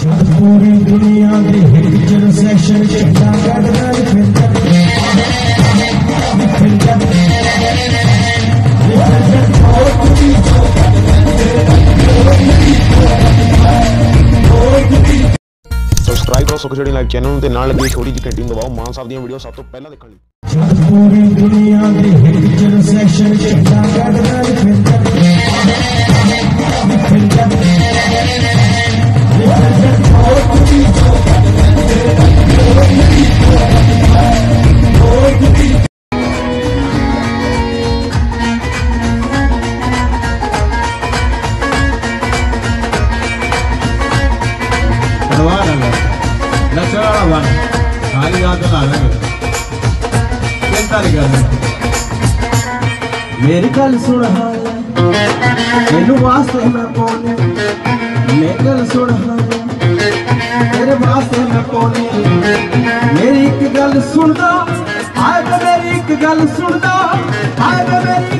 سبسرائب کرو سکو life channel چھوٹی جی داؤ مان صاحب سب تہلا دیکھ لگی دہری جن سیکشن میری گل سن واسطے واسطے میں میں گل سن تیرے تو میری ایک گل آئے میری